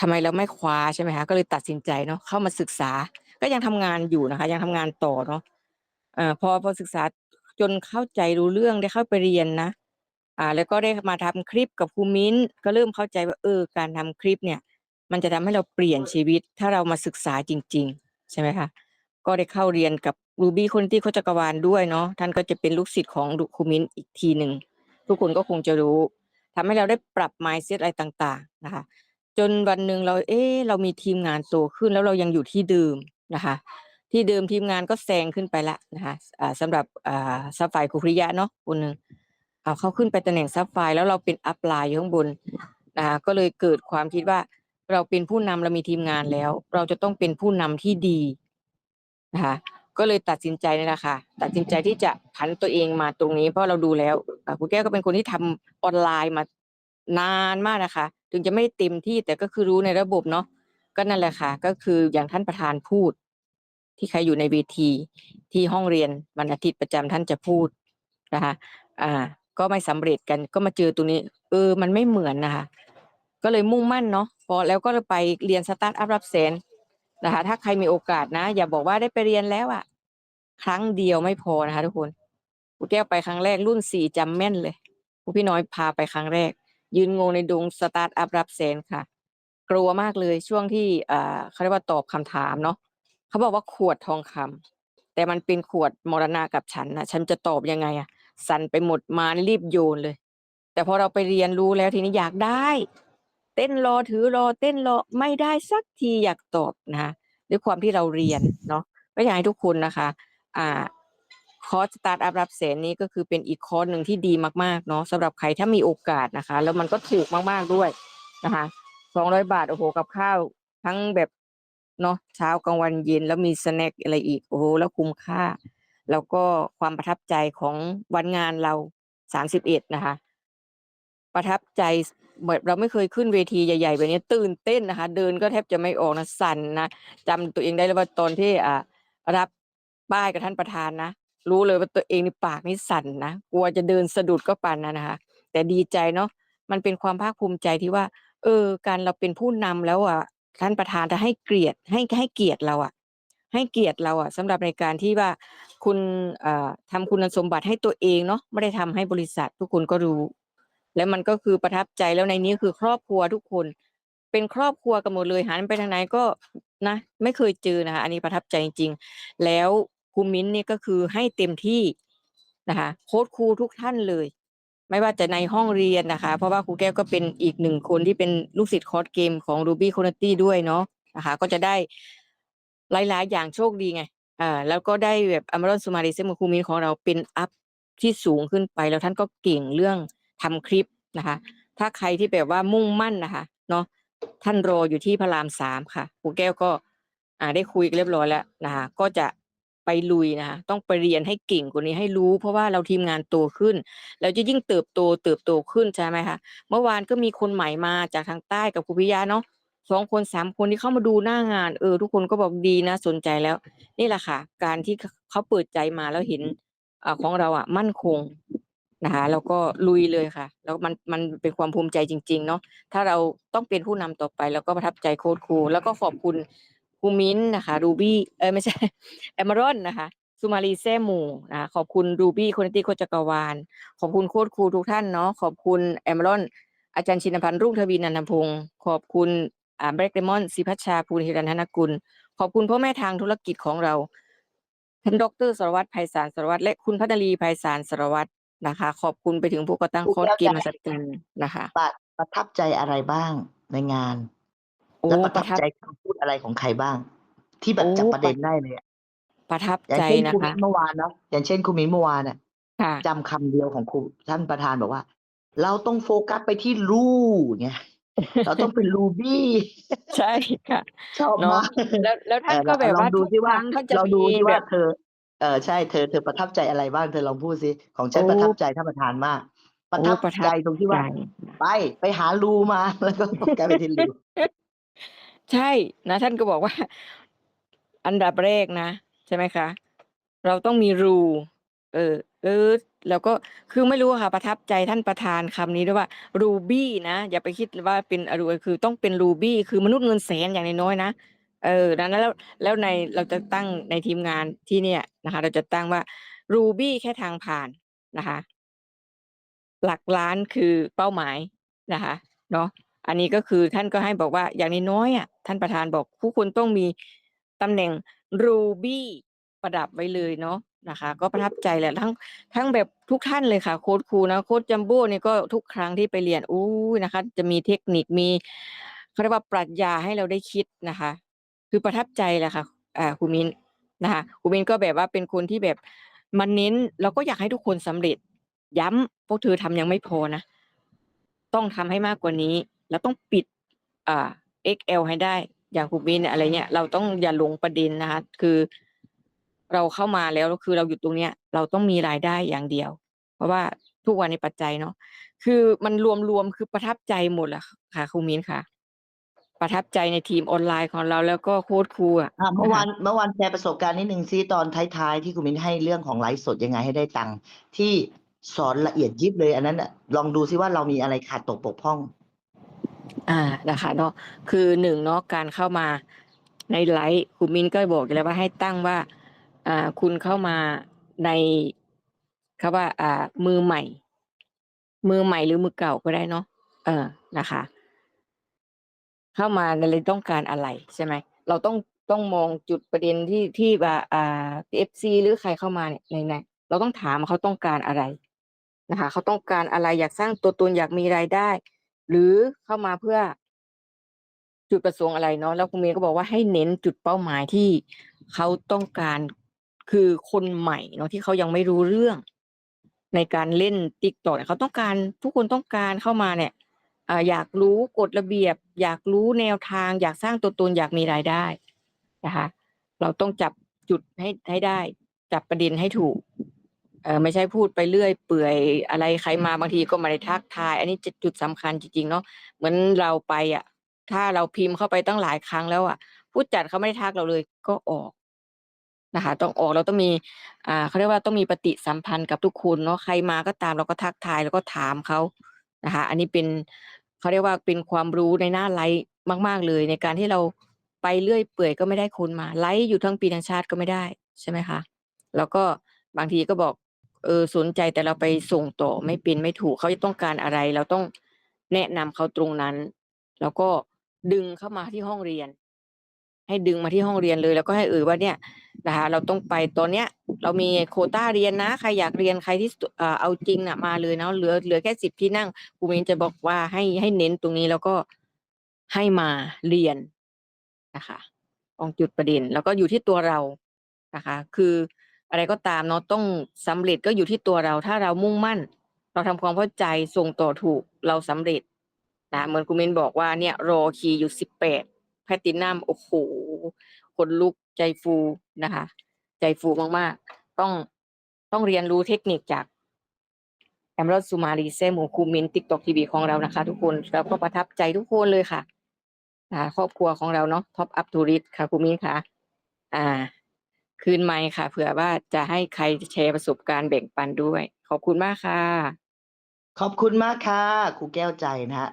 ทำไมเราไม่คว้าใช่ไหมคะก็เลยตัดสินใจเนาะเข้ามาศึกษา ก็ยังทำงานอยู่นะคะ ยังทำงานต่อเนาะอ่อพอพอศึกษาจนเข้าใจรู้เรื่องได้เข้าไปเรียนนะ อ่า แล้วก็ได้มาทำคลิปกับครูมิ้นก็เริ่มเข้าใจว่าเออ การทำคลิปเนี่ย มันจะทำให้เราเปลี่ยนชีวิต ถ้าเรามาศึกษาจริง ๆ ใช่ไหมคะก็ได้เข้าเรียนกับรูบี้คนที่โคจักรวาลด้วยเนาะท่านก็จะเป็นลูกศิษย์ของครูมิ้นอีกทีหนึ่งทุกคนก็คงจะรู้ทำให้เราได้ปรับ mindset อะไรต่าง ๆ นะคะ จนวันหนึ่งเราเอ๊ะเรามีทีมงานโตขึ้นแล้วเรายังอยู่ที่เดิมนะคะ ที่เดิมทีมงานก็แซงขึ้นไปแล้วนะคะสำหรับซับไฟคุริยะเนาะคนหนึ่งเอาเขาขึ้นไปตำแหน่งซับไฟแล้วเราเป็นอัพไลน์อยู่ข้างบนนะคะก็เลยเกิดความคิดว่าเราเป็นผู้นำเรามีทีมงานแล้ว เราจะต้องเป็นผู้นำที่ดีนะคะก็เลยตัดสินใจนี่แหละค่ะตัดสินใจที่จะผันตัวเองมาตรงนี้ เพราะเราดูแล้วครูแก้วก็เป็นคนที่ทำออนไลน์มา นานมากนะคะ ถึงจะไม่เต็มที่แต่ก็คือรู้ในระบบเนาะก็นั่นแหละค่ะ ก็คืออย่างท่านประธานพูด ที่ใครอยู่ในเวทีที่ห้องเรียนวันอาทิตย์ประจำท่านจะพูดนะคะอ่า ก็ไม่สำเร็จกันก็มาเจอตรงนี้ เออ มันไม่เหมือนนะคะ ก็เลยมุ่งมั่นเนาะพอแล้วก็ไปเรียนสตาร์ทอัพรับแสนนะคะถ้าใครมีโอกาสนะ อย่าบอกว่าได้ไปเรียนแล้วอะครั้งเดียวไม่พอนะคะ ทุกคนครูแก้วไปครั้งแรกรุ่นสี่จำแม่นเลยครูพี่น้อยพาไปครั้งแรก ยืนงงในดงสตาร์ทอัพรับแสนค่ะ กลัวมากเลยช่วงที่เขาเรียกว่าตอบคำถามเนาะเขาบอกว่าขวดทองคำแต่มันเป็นขวดมรณะกับฉันนะฉันจะตอบยังไงอะสั่นไปหมดมารีบโยนเลย แต่พอเราไปเรียนรู้แล้วทีนี้อยากได้ เต้นรอถือรอเต้นรอไม่ได้สักทีอยากตอบนะคะด้วยความที่เราเรียนเนาะก็อยากให้ทุกคนนะคะ อ่า คอร์สสตาร์ทอัพรับแสนนี้ก็คือเป็นอีกคอร์สหนึ่งที่ดีมากๆเนาะสำหรับใครถ้ามีโอกาสนะคะ แล้วมันก็ถูกมากๆด้วยนะคะสองร้อยบาทโอ้โหกับข้าวทั้งแบบเนาะเช้ากลางวันเย็นแล้วมีสแน็คอะไรอีกโอ้โหแล้วคุ้มค่า แล้วก็ความประทับใจของวันงานเราสามสิบเอ็ดนะคะ ประทับใจเหมือนเราไม่เคยขึ้นเวทีใหญ่ๆแบบนี้ตื่นเต้นนะคะ เดินก็แทบจะไม่ออกนะสั่นนะจำตัวเองได้เลยว่าตอนที่อ่ารับป้ายกับท่านประธานนะ รู้เลยว่าตัวเองในปากนี่สั่นนะกลัวจะเดินสะดุดก็ปันนะนะคะ แต่ดีใจเนาะมันเป็นความภาคภูมิใจที่ว่า เออ การเราเป็นผู้นำแล้วอะท่านประธานจะให้เกียรติให้ให้เกียรติเราอะ ให้เกียรติเราอะสำหรับในการที่ว่าคุณเอ่อทำคุณสมบัติให้ตัวเองเนาะไม่ได้ทำให้บริษัททุกคนก็รู้ แล้วมันก็คือประทับใจแล้วในนี้คือครอบครัวทุกคน เป็นครอบครัวกันหมดเลยหันไปทางไหนก็นะ ไม่เคยเจอนะคะอันนี้ประทับใจจริงๆแล้ว ครูมิ้นนี่ก็คือให้เต็มที่นะคะโค้ชครูทุกท่านเลย ไม่ว่าจะในห้องเรียนนะคะ เพราะว่าครูแก้วก็เป็นอีกหนึ่งคนที่เป็นลูกศิษย์คอร์สเกมของ Ruby c o n i t y ด้วยเนาะนะคะ ก็จะได้หลาย ๆ อย่างโชคดีไงอ่าแล้วก็ได้แบบอมรอนสุมาริเซมครูมินของเราเป็นอัพที่สูงขึ้นไปแล้วท่านก็เก่งเรื่องทำคลิปนะคะ ถ้าใครที่แบบว่ามุ่งมั่นนะคะเนาะท่านรออยู่ที่พระรามสามค่ะครูแก้วก็ อ่าได้คุยเรียบร้อยแล้วนะคะก็จะ ไปลุยนะคะ ต้องไปเรียนให้เก่งกว่านี้ให้รู้ เพราะว่าเราทีมงานโตขึ้นแล้วจะยิ่งเติบโตเติบโตขึ้นใช่ไหมคะ เมื่อวานก็มีคนใหม่มาจากทางใต้กับครูพิยาเนาะสองคนสามคนที่เข้ามาดูหน้างาน เออ ทุกคนก็บอกดีนะสนใจแล้ว นี่แหละค่ะ การที่เขาเปิดใจมาแล้วเห็นอของเราอะ มั่นคงนะคะแล้วก็ลุยเลยค่ะ แล้วมันมันเป็นความภูมิใจจริง ๆ เนาะถ้าเราต้องเป็นผู้นำต่อไป แล้วก็ประทับใจโค้ชครู แล้วก็ขอบคุณ ครูมิ้นนะคะรูบี้เออไม่ใช่แอมารอนนะคะสุมารีแซ่หมูนะคะขอบคุณรูบี้คนที่โคจักรวาล ขอบคุณโค้ชครูทุกท่านเนาะขอบคุณแอมารอน อาจารย์ชินพันธ์รุ่งทวีนันทพงศ์ขอบคุณอ่าแบล็กเดมอนสิพัชชาภูลฮิรันธนกุล ขอบคุณพ่อแม่ทางธุรกิจของเราท่านดรสรวัตรไพศาลสรวัตรและคุณพัฒลีไพศาลสรวัตรนะคะ ขอบคุณไปถึงผู้ก่อตั้งคอร์สเกมมาสจันนะคะประประทับใจอะไรบ้างในงาน โอ้และประปทับระทับใจคำพูดอะไรของใครบ้าง ที่แบบโอ้จับประเด็นได้เลยอะประทับอย่างใจเช่นนะครูคะ มิ้นเมื่อวานเนาะอย่างเช่นครูมิ้นเมื่อวานน่ะค่ะ จำคำเดียวของครูท่านประธานบอกว่า เราต้องโฟกัสไปที่รูไงเราต้องเป็นรูบี้ ใช่ค่ะ ชอบเนาะมาก แล้วแล้วท่านเออก็แบบลองว่าดูทุกที่คว่า รั้งเขาจะเรามีดูที่แบว่าบ เธอ เออใช่เธอเธอประทับใจอะไรบ้างเธอลองพูดสิของฉันโอ้ประทับใจท่านประธานมาก ประโอ้ทับประทัใจบตรงที่ใจว่า ไปไปหารูมา แล้วก็โฟกัสไปที่รู ใช่นะ ท่านก็บอกว่า อันดับแรกนะ ใช่ไหมคะ เราต้องมีรู เออเออแล้วก็คือไม่รู้อะค่ะประทับใจท่านประธานคำนี้ด้วยว่ารูบี้นะ อย่าไปคิดว่าเป็นอรวยคือต้องเป็นรูบี้คือมนุษย์เงินแสนอย่างน้อยๆนะเออดังนั้นแล้วแล้วในเราจะตั้งในทีมงานที่เนี่ยนะคะ เราจะตั้งว่ารูบี้แค่ทางผ่านนะคะ หลักล้านคือเป้าหมายนะคะ เนาะ อันนี้ก็คือท่านก็ให้บอกว่าอย่างน้อยๆอะท่านประธานบอกผู้คุณต้องมีตำแหน่งรูบี้ประดับไว้เลยเนาะนะคะ ก็ประทับใจแหละทั้งทั้งแบบทุกท่านเลยค่ะ โค้ชครูนะโค้ชจัมโบ้เนี่ยก็ทุกครั้งที่ไปเรียนอุ๊ยนะคะ จะมีเทคนิคมีเขาเรียกว่าปรัชญาให้เราได้คิดนะคะ คือประทับใจแหละค่ะอ่าครูมินนะคะครูมินก็แบบว่าเป็นคนที่แบบมาเน้นแล้วก็อยากให้ทุกคนสำเร็จ ย้ำพวกเธอทำยังไม่พอนะ ต้องทำให้มากกว่านี้ แล้วต้องปิดอ่า XL ให้ได้ อย่างครูมินเนี่ยอะไรเงี้ยเราต้องอย่าลงประเด็นนะคะคือ เราเข้ามาแล้วคือเราอยู่ตรงเนี้ย เราต้องมีรายได้อย่างเดียว เพราะว่าทุกวันในปัจจัยเนาะคือมันรวมๆคือประทับใจหมดแหละค่ะครูมินค่ะ ประทับใจในทีมออนไลน์ของเราแล้วก็โค้ชครูอะอ่าเมื่อวานเมื่อวานแชร์ประสบการณ์นิดหนึ่งซิตอนท้ายๆที่คุณมินให้เรื่องของไลฟ์สดยังไงให้ได้ตังค์ที่สอนละเอียดยิบเลย อันนั้นลองดูซิว่าเรามีอะไรขาดตกบกพร่อง อ่านะคะเนาะคือ1เนาะการเข้ามาในไลฟ์ครูมิ้นก็บอกแล้วว่าให้ตั้งว่าอ่าคุณเข้ามาในเขาว่า อ่า มือใหม่ มือใหม่หรือมือเก่าก็ได้เนาะเออนะคะ เข้ามาเราเลยต้องการอะไรใช่ไหมเราต้องต้องมองจุดประเด็นที่ที่ว่าอ่า FC หรือใครเข้ามาเนี่ยในในเราต้องถามว่าเขาต้องการอะไรนะคะ เขาต้องการอะไรอยากสร้างตัวตนอยากมีรายได้ หรือเข้ามาเพื่อจุดประสงค์อะไรเนาะแล้วครูมิ้นก็บอกว่าให้เน้นจุดเป้าหมายที่เขาต้องการคือคนใหม่เนาะที่เขายังไม่รู้เรื่อง ในการเล่น TikTok เนี่ยเขาต้องการทุกคนต้องการเข้ามาเนี่ยอ่าอยากรู้กฎระเบียบ อยากรู้แนวทาง อยากสร้างตัวตนอยากมีรายได้นะคะเราต้องจับจุดให้ให้ได้ จับประเด็นให้ถูก เอ่อไม่ใช่พูดไปเรื่อยเปื่อยอะไรใครมาบางทีก็ไม่ได้ทักทาย อันนี้จะจุดสำคัญจริงๆเนาะเหมือนเราไปอะถ้าเราพิมพ์เข้าไปตั้งหลายครั้งแล้วอะผู้จัดเขาไม่ได้ทักเราเลยก็ออกนะคะ ต้องออกเราต้องมีอ่าเขาเรียกว่าต้องมีปฏิสัมพันธ์กับทุกคนเนาะใครมาก็ตามเราก็ทักทายแล้วก็ถามเขานะคะ อันนี้เป็นเขาเรียกว่าเป็นความรู้ในหน้าไลฟ์มาก ๆ เลย ในการที่เราไปเรื่อยเปื่อยก็ไม่ได้คนมาไลฟ์อยู่ทั้งปีทั้งชาติก็ไม่ได้ใช่ไหมคะ แล้วก็บางทีก็บอก เออสนใจแต่เราไปส่งต่อไม่เป็นไม่ถูกเขาจะต้องการอะไร เราต้องแนะนำเขาตรงนั้น แล้วก็ดึงเข้ามาที่ห้องเรียน ให้ดึงมาที่ห้องเรียนเลย แล้วก็ให้เอ่ยว่าเนี่ยนะคะเราต้องไปตอนเนี้ย เรามีโควตาเรียนนะใครอยากเรียนใครที่สอ่าเอาจริงน่ะมาเลยเนาะเหลือเหลือแค่10ที่นั่งครูมินจะบอกว่าให้ให้เน้นตรงนี้แล้วก็ให้มาเรียนนะคะตรงจุดประเด็น แล้วก็อยู่ที่ตัวเรานะคะ คือ อะไรก็ตามเนาะต้องสำเร็จก็อยู่ที่ตัวเรา ถ้าเรามุ่งมั่น เราทำความเข้าใจส่งต่อถูกเราสำเร็จนะเหมือนครูมินบอกว่าเนี่ยรอคีอยู่18 Platinum โอ้โฮขนลุกใจฟูนะคะ ใจฟูมากๆ ต้องต้องเรียนรู้เทคนิคจาก Emerald Sumari แซ่หมูคูมิ้น TikTok TV ของเรานะคะ ทุกคนแล้วก็ประทับใจทุกคนเลยค่ะครอบครัวของเราเนาะ Top Up Tourist ค่ะคูมินค่ะ อ่า คืนไมค์ค่ะ เผื่อว่าจะให้ใครแชร์ประสบการณ์แบ่งปันด้วย ขอบคุณมากค่ะ ขอบคุณมากค่ะครูแก้วใจนะฮะ